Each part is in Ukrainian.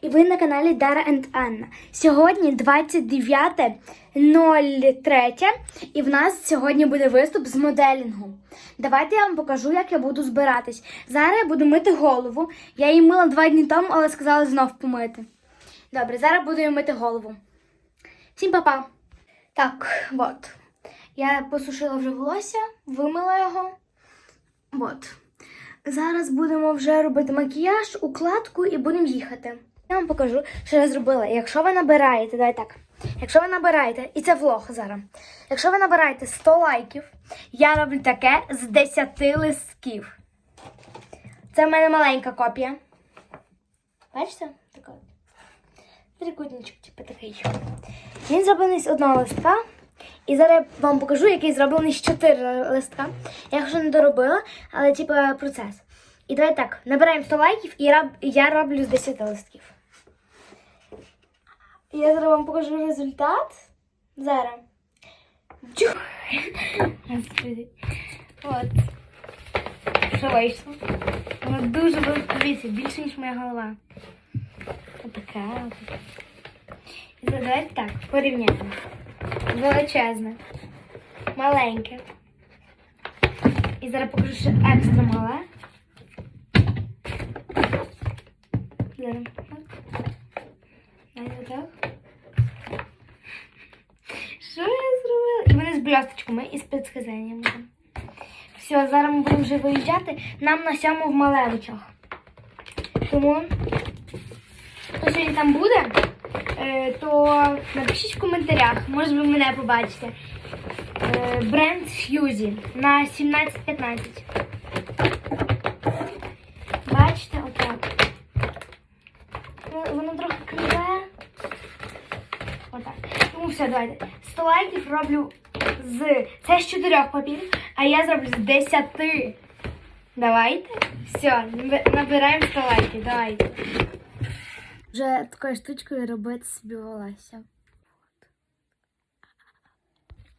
І ви на каналі Дара енд Анна. Сьогодні 29.03 і в нас сьогодні буде виступ з моделінгу. Давайте я вам покажу, як я буду збиратись. Зараз я буду мити голову. Я її мила два дні тому, але сказала знов помити. Добре, зараз буду її мити голову. Всім па-па! Так, от. Я посушила вже волосся, вимила його. От. Зараз будемо вже робити макіяж, укладку і будемо їхати. Я вам покажу, що я зробила. Якщо ви набираєте, давай так. Якщо ви набираєте, і це влог зараз. Якщо ви набираєте 100 лайків, я роблю таке з 10 листків. Це в мене маленька копія. Бачите? Така. Трикутничок, типу такий. Він зроблений з одного листка. І зараз я вам покажу, який зроблений з 4 листка. Я ще не доробила, але типу процес. І давай так, набираємо 100 лайків, і я, роблю з 10 листків. Я зараз вам покажу результат. Зараз. От. Що вийшло? Воно дуже дивіться, більше, ніж моя голова. Отака. І зараз давайте так, порівняємо. Величезне, маленьке. І зараз покажу ще екстра мале. Зараз. Що я зробила? І вони з блісточками і з підсказаннями. Все, зараз ми будемо вже виїжджати. Нам на сьому в Малевичах. Тому, хто сьогодні там буде, то напишіть в коментарях, може ви мене побачите. Е, Бренд Фьюзі на 17.15. Бачите, отак. Ну, Воно трохи криве. Отак. Тому все, давайте. 100 лайків роблю з. Це з 4 папірів, а я зроблю з 10. Давайте. Все, набираємо 100 лайків. Давайте. Вже такою штучкою робити собі волосся.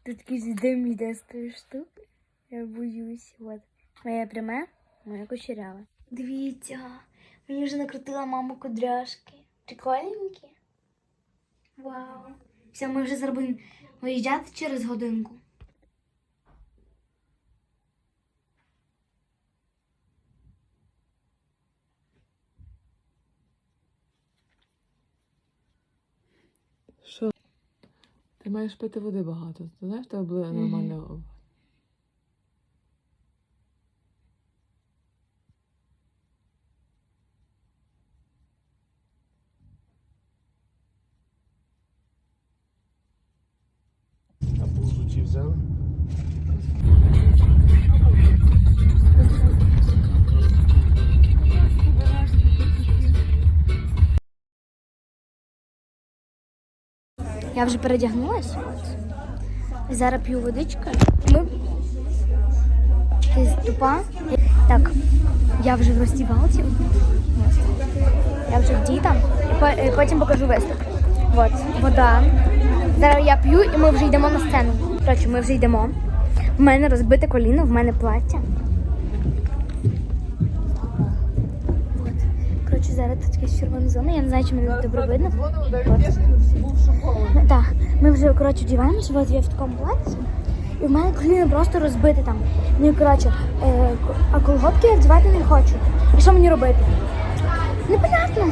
Тут такий дим з тої штуки. Я боюсь. От. Моє пряме, моє кучеряве. Дивіться, мені вже накрутила мама кудряшки. Прикольненькі. Вау. Все, ми вже будемо виїжджати через годинку. Що? Ти маєш пити води багато. Ти знаєш, тебе буде нормальне. об- А булочки взяли? Я вже передягнулася. Зараз п'ю водичку. Ми... Ти тупа? Так, я вже в роздівалці. Я вже по- і потім покажу виступ. От, вода. Зараз я п'ю і ми вже йдемо на сцену. Коротше, ми вже йдемо. В мене розбите коліно, в мене плаття. Зараз тут якась червона зона. Я не знаю, чи мене добре видно. Так, ми вже коротше вдіваємося, от я в такому платі. І в мене коліно просто розбите там. Ну і коротше, е, а колготки я вдівати не хочу. І що мені робити? Непонятно.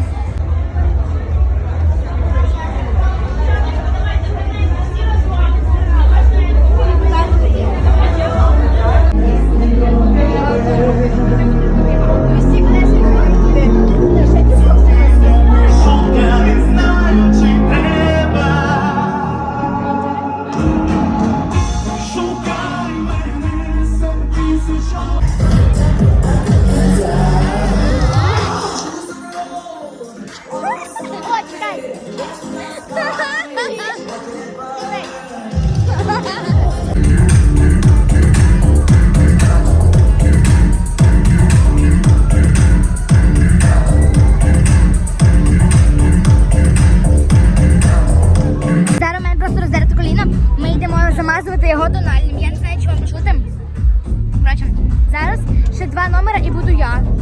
Зараз у просто роздерте коліно. Ми йдемо замазувати його тональним. Я не знаю, чи вам чути. Зараз ще два номера і буду я.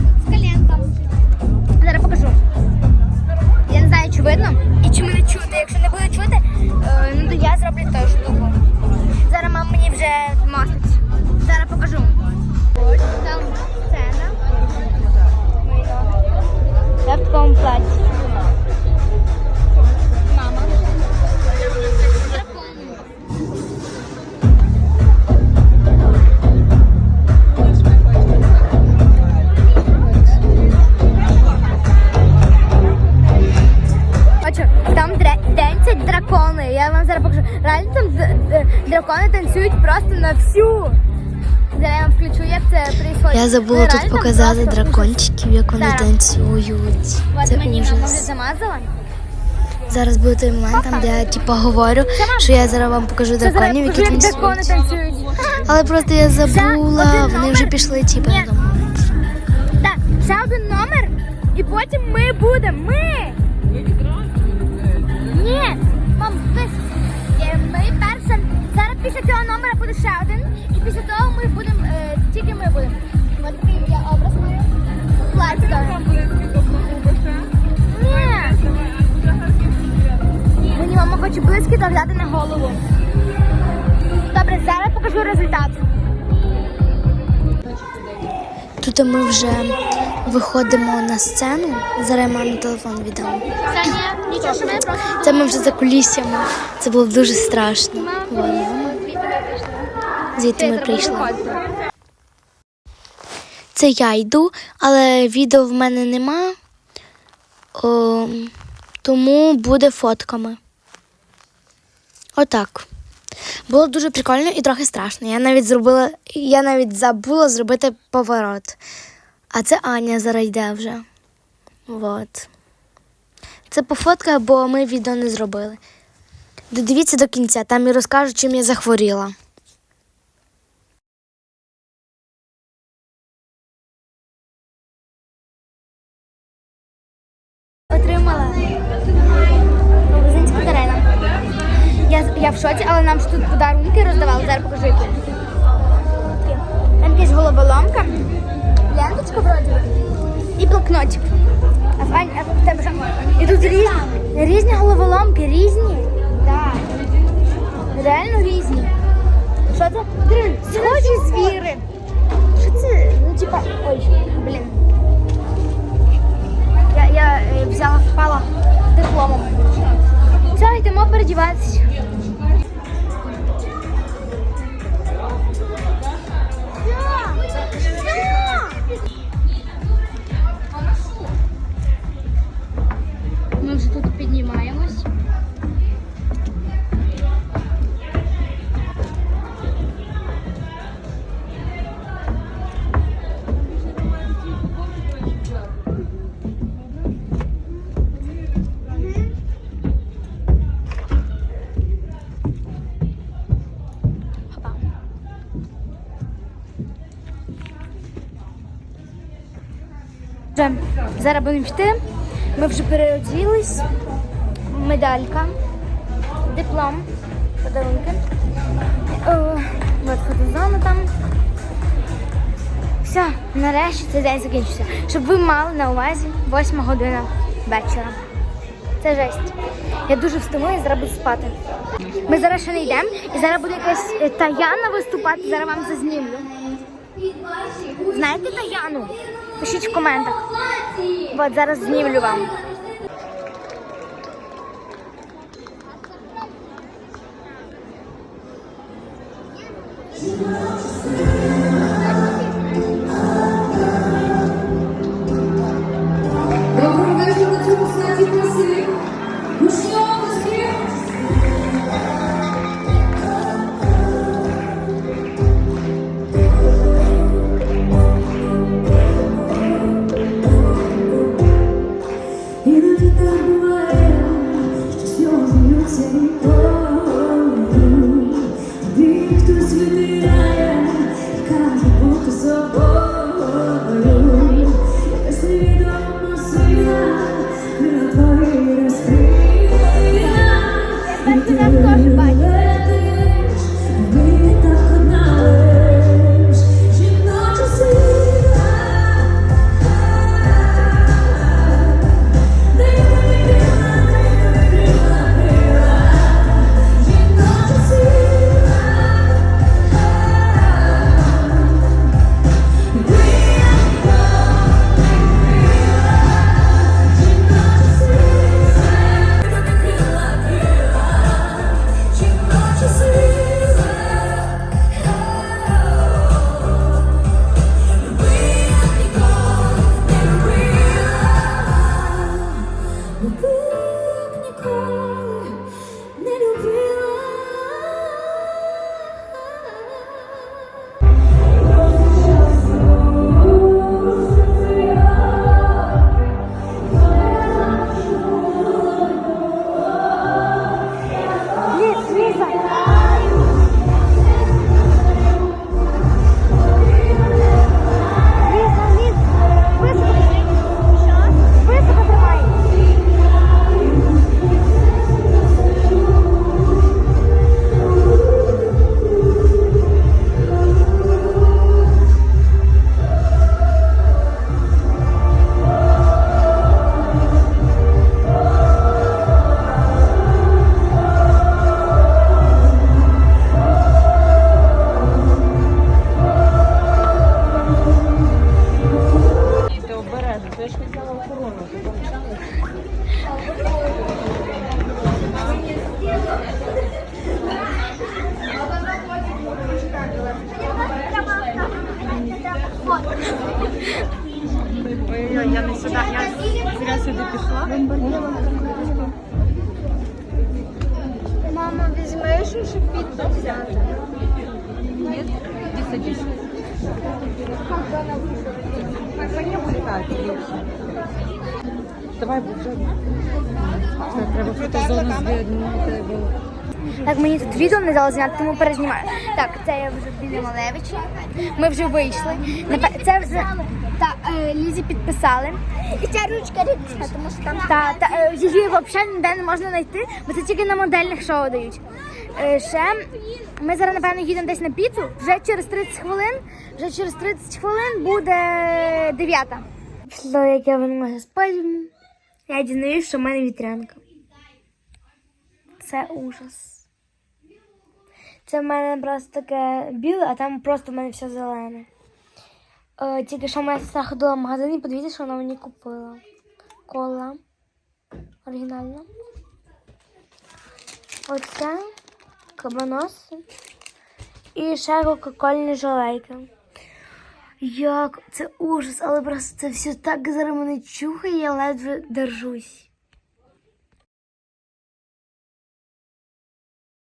Забула тут показати дракончиків, як вони танцюють. Це ужас. Зараз буде той момент, там, де я типу, говорю, що я зараз вам покажу драконів, які як танцюють. Але просто я забула, вони вже пішли, Ні. я думаю. Так, ще один номер, і потім ми будемо. Ми! Ні! Мам, е, ми перше. Зараз після цього номера буде ще один. І після того близькі взяти на голову. Добре, зараз покажу результат. Тут ми вже виходимо на сцену. Зараз я мамі телефон віддам. Це ми вже за кулісями. Це було дуже страшно. Звідти ми прийшли. Це я йду, але відео в мене нема, О, тому буде фотками. Отак. Було дуже прикольно і трохи страшно. Я навіть зробила, я навіть забула зробити поворот. А це Аня зараз йде вже. Вот. Це по фотках, бо ми відео не зробили. Додивіться до кінця, там і розкажу, чим я захворіла. Такі. Там якась головоломка, ленточка вроді і блокнотик. А в а в тебе що? І тут різні, різні головоломки, різні. Так. Реально різні. Що це? Схожі звіри. Що це? Ну, типа, ой, блін. Я, я е, взяла, впала з дипломом. Все, йдемо передіватися. Зараз будемо йти. Ми вже переоділись. Медалька, диплом, подарунки. От фотозона там. Все, нарешті цей день закінчився. Щоб ви мали на увазі 8 година вечора. Це жесть. Я дуже встигла і зараз буду спати. Ми зараз ще не йдемо, і зараз буде якась е, Таяна виступати, зараз вам зазнімлю. Знаєте Таяну? Пишіть в коментах. От зараз знімлю вам. І ти Давай, вже. Треба фотозону. Так, мені тут відео не дали зняти, тому перезнімаю. Так, це я вже біля Малевичі. Ми вже вийшли. Це вже та, е, Лізі підписали. І ця ручка рідка, тому що там та, та, е, її взагалі ніде не можна знайти, бо це тільки на модельних шоу дають. Е, ще ми зараз, напевно, їдемо десь на піцу. Вже через 30 хвилин, вже через 30 хвилин буде 9. Після як я виносила спальню, я дізнаюсь, що в мене вітрянка. Це ужас. Це в мене просто таке біле, а там просто в мене все зелене. Е, тільки що моя сестра ходила в магазин і подивіться, що вона мені купила. Кола. Оригінальна. Оце кабаноси. І ще кока-кольні жалейки. Як це ужас, але просто це все так зараз мене чухає, я ледве держусь.